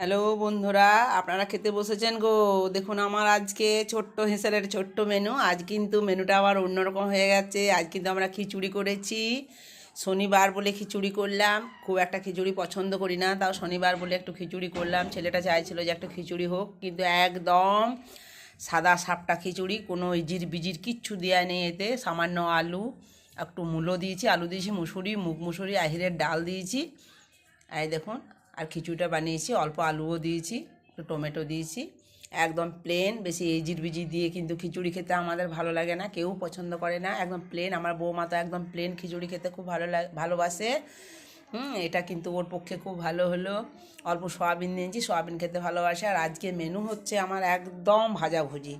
Hello বন্ধুরা, আপনারা খেতে বসেছেন গো। দেখুন, আমার আজকে ছোট্ট হেসেলের ছোট্ট মেনু। আজ কিন্তু মেনুটা আবার অন্যরকম হয়ে গেছে। আজ কিন্তু আমরা খিচুড়ি করেছি। শনিবার বলে খিচুড়ি করলাম। খুব একটা খিচুড়ি পছন্দ করি না, তাও শনিবার বলে একটু খিচুড়ি করলাম। ছেলেটা চাইছিল যে একটু খিচুড়ি হোক, কিন্তু একদম সাদা সাপটা খিচুড়ি, কোনো ইজির বিজির কিচ্ছু দেওয়া নেই এতে। সামান্য আলু, একটু মূলো দিয়েছি। আলু দিয়েছি, মুসুরি, মুগ মুসুরি, আহিরের ডাল দিয়েছি। এই দেখুন আর খিচুড়িটা বানিয়েছি, অল্প আলুও দিয়েছি, একটু টমেটো দিয়েছি। একদম প্লেন বেশি এজির বিজি দিয়ে কিন্তু খিচুড়ি খেতে আমাদের ভালো লাগে না, কেউ পছন্দ করে না। একদম প্লেন আমার বৌমা তো একদম প্লেন খিচুড়ি খেতে খুব ভালো লাগে ভালোবাসে। হুম, এটা কিন্তু ওর পক্ষে খুব ভালো হলো। অল্প সয়াবিন দিয়েছি সয়াবিন খেতে ভালোবাসে। আর আজকে মেনু হচ্ছে আমার একদম ভাজাভুজি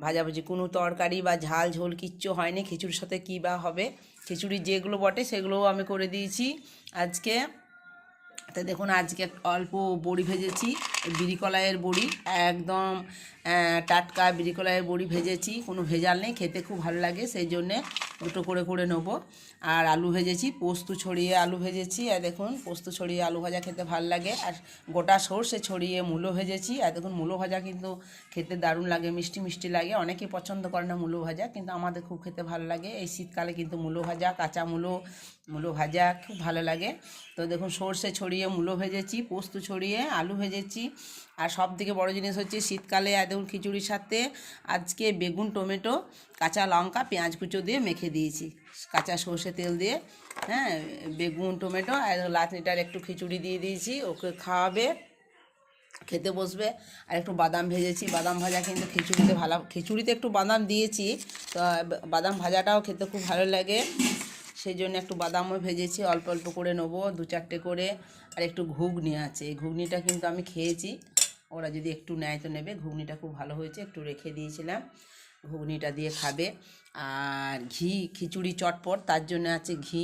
ভাজাভুজি কোনো তরকারি বা ঝাল ঝোল কিচ্ছু হয়নি, খিচুড়ির সাথে কী বা হবে। খিচুড়ি যেগুলো বটে সেগুলোও আমি করে দিয়েছি। আজকে তো দেখুন আজকে অল্প বড়ি ভেজেছি বিড়িকলাইয়ের বড়ি, একদম টাটকা বিড়িকলাইয়ের বড়ি ভেজেছি, কোনো ভেজাল নেই, খেতে খুব ভালো লাগে, সেই জন্যে দুটো করে করে নেব। আর আলু ভেজেছি, পোস্ত ছড়িয়ে আলু ভেজেছি। আর দেখুন, পোস্ত ছড়িয়ে আলু ভাজা খেতে ভালো লাগে। আর গোটা সর্ষে ছড়িয়ে মূলো ভেজেছি। আর দেখুন, মূলো ভাজা কিন্তু খেতে দারুণ লাগে, মিষ্টি মিষ্টি লাগে। অনেকে পছন্দ করে না মূলো ভাজা, কিন্তু আমাদের খুব খেতে ভালো লাগে। এই শীতকালে কিন্তু মূলো ভাজা, কাঁচা মূলো মূলো ভাজা খুব ভালো লাগে। তো দেখুন, সর্ষে ছড়িয়ে মূলো ভেজেছি, পোস্ত ছড়িয়ে আলু ভেজেছি। আর সব থেকে বড়ো জিনিস হচ্ছে শীতকালে দেখুন খিচুড়ির সাথে আজকে বেগুন, টমেটো, কাঁচা লঙ্কা, পেঁয়াজ কুচো দিয়ে মেখে দিয়েছি। কাঁচা সর্ষে তেল দিয়ে হ্যাঁ বেগুন, টমেটো, আর লাচনিটার একটু খিচুড়ি দিয়ে দিয়েছি। ওকে খাওয়াবে, খেতে বসবে, আর একটু বাদাম ভেজেছি। বাদাম ভাজা কিন্তু খিচুড়িতে ভালো, খিচুড়িতে একটু বাদাম দিয়েছি। তো, বাদাম ভাজাটাও খেতে খুব ভালো লাগে। সেই জন্য একটু বাদামও ভেজেছি, অল্প অল্প করে নেব দু চারটে করে, আর একটু ঘুগনি আছে। এই ঘুগনিটা কিন্তু আমি খেয়েছি। ওরা যদি একটু নেয় তো নেবে। ঘুগনিটা খুব ভালো হয়েছে, একটু রেখে দিয়েছিলাম। ঘুগনিটা দিয়ে খাবে। আর ঘি, খিচুড়ি চটপট, তার জন্য আছে ঘি।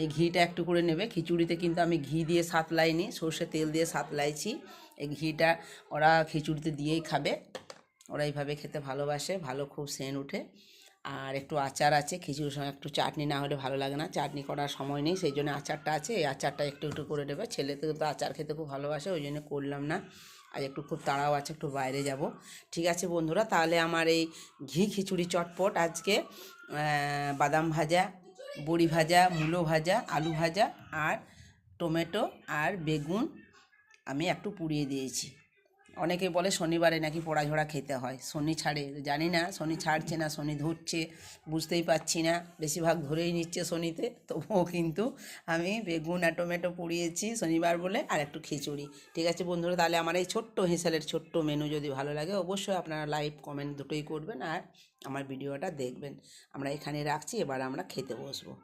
এই ঘিটা একটু করে নেবে। খিচুড়িতে কিন্তু আমি ঘি দিয়ে সাতলাইনি, সর্ষে তেল দিয়ে সাতলাইছি। এই ঘিটা ওরা খিচুড়িতে দিয়েই খাবে। ওরা এইভাবে খেতে ভালোবাসে, ভালো খুব সেন উঠে আর একটু আচার আছে, খিচুড়ির সঙ্গে একটু চাটনি না হলে ভালো লাগে না। চাটনি করার সময় নেই, সেই জন্য আচারটা আছে। এই আচারটা একটু একটু করে দেবে ছেলে তো তো আচার খেতে খুব ভালোবাসে, ওই জন্য করলাম না। আর একটু খুব তাড়াও আছে, একটু বাইরে যাব। ঠিক আছে বন্ধুরা, তাহলে আমার এই ঘি খিচুড়ি চটপট আজকে বাদাম ভাজা, বড়ি ভাজা, মূলো ভাজা, আলু ভাজা আর টমেটো আর বেগুন আমি একটু পুড়িয়ে দিয়েছি। অনেকে বলে শনিবারে নাকি পোড়াঝোড়া খেতে হয়। শনি ছাড়ে, জানি না, শনি ছাড়ছে না, শনি ধরছে, বুঝতেই পারছি না। বেশিরভাগ ধরেই নিচ্ছে শনিতে, তবুও কিন্তু আমি বেগুন আর টমেটো পুড়িয়েছি শনিবার বলে আর একটু খিচুড়ি। ঠিক আছে বন্ধুরা, তাহলে আমার এই ছোট্ট হেসেলের ছোট্ট মেনু যদি ভালো লাগে অবশ্যই আপনারা লাইক কমেন্ট দুটোই করবেন আর আমার ভিডিওটা দেখবেন। আমরা এখানে রাখছি, এবার আমরা খেতে বসবো।